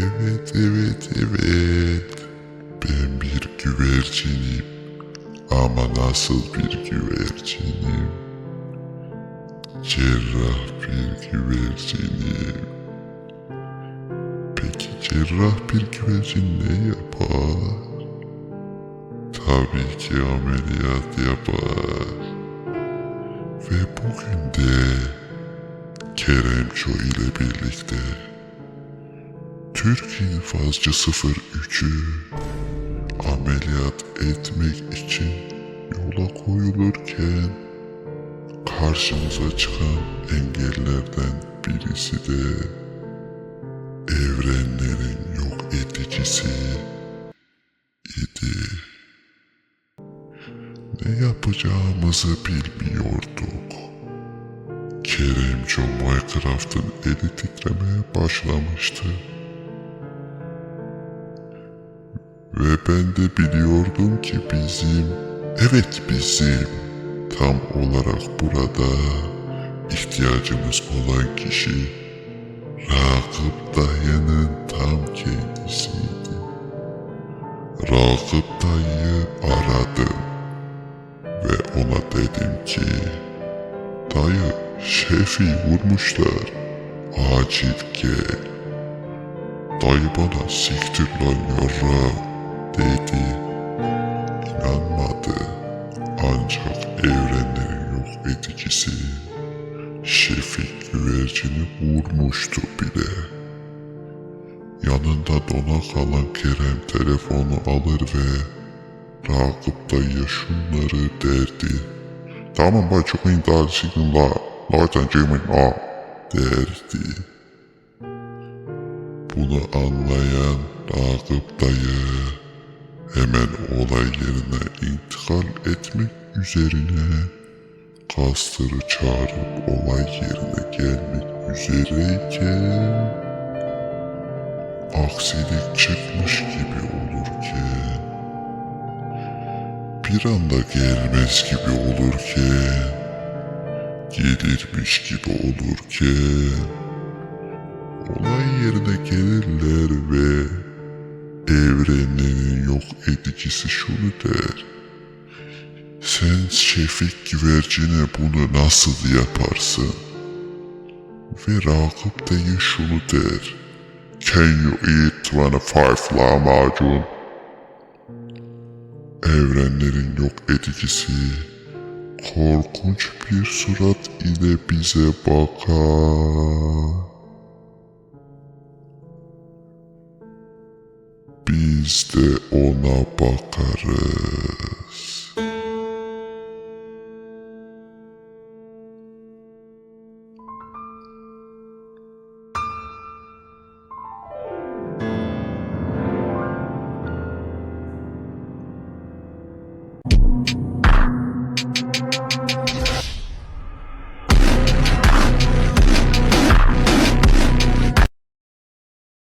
Evet, evet, evet. Ben bir güvercinim. Ama nasıl bir güvercinim? Cerrah bir güvercinim. Peki cerrah bir güvercin ne yapar? Tabii ki ameliyat yapar. Ve bugün de Keremço ile birlikte Türk İnfazcı 03'ü ameliyat etmek için yola koyulurken karşımıza çıkan engellerden birisi de evrenlerin yok edicisi idi. Ne yapacağımızı bilmiyorduk. Keremco Minecraft'ın eli titremeye başlamıştı. Ve ben de biliyordum ki bizim, evet bizim, tam olarak burada ihtiyacımız olan kişi Ragıp dayının tam kendisiydi. Ragıp dayıyı aradım ve ona dedim ki Dayı şefi vurmuşlar. Acil gel. Dayı bana siktir lan yarra dedi. İnanmadı. Ancak evrenlerin yok edicisi Şefik güvercini vurmuştu bile. Yanında dona kalan Kerem telefonu alır ve Ragıp dayıya şunları derdi. Tamam bay çok iyi daha siktin la. Zaten cemil ha derdi. Bunu anlayan Ragıp dayı hemen olay yerine intikal etmek üzerine Kastır'ı çağırıp olay yerine gelmek üzereyken aksilik çıkmış gibi olurken bir anda gelmez gibi olurken gelirmiş gibi olurken olay yerine gelirler ve yok edicisi şunu der. Sen Şefik güvercine bunu nasıl yaparsın? Ve Ragıp dayı şunu der. Can you eat 25 lahmacun? Evrenlerin yok edicisi korkunç bir surat ile bize bakar. Biz de ona bakarız.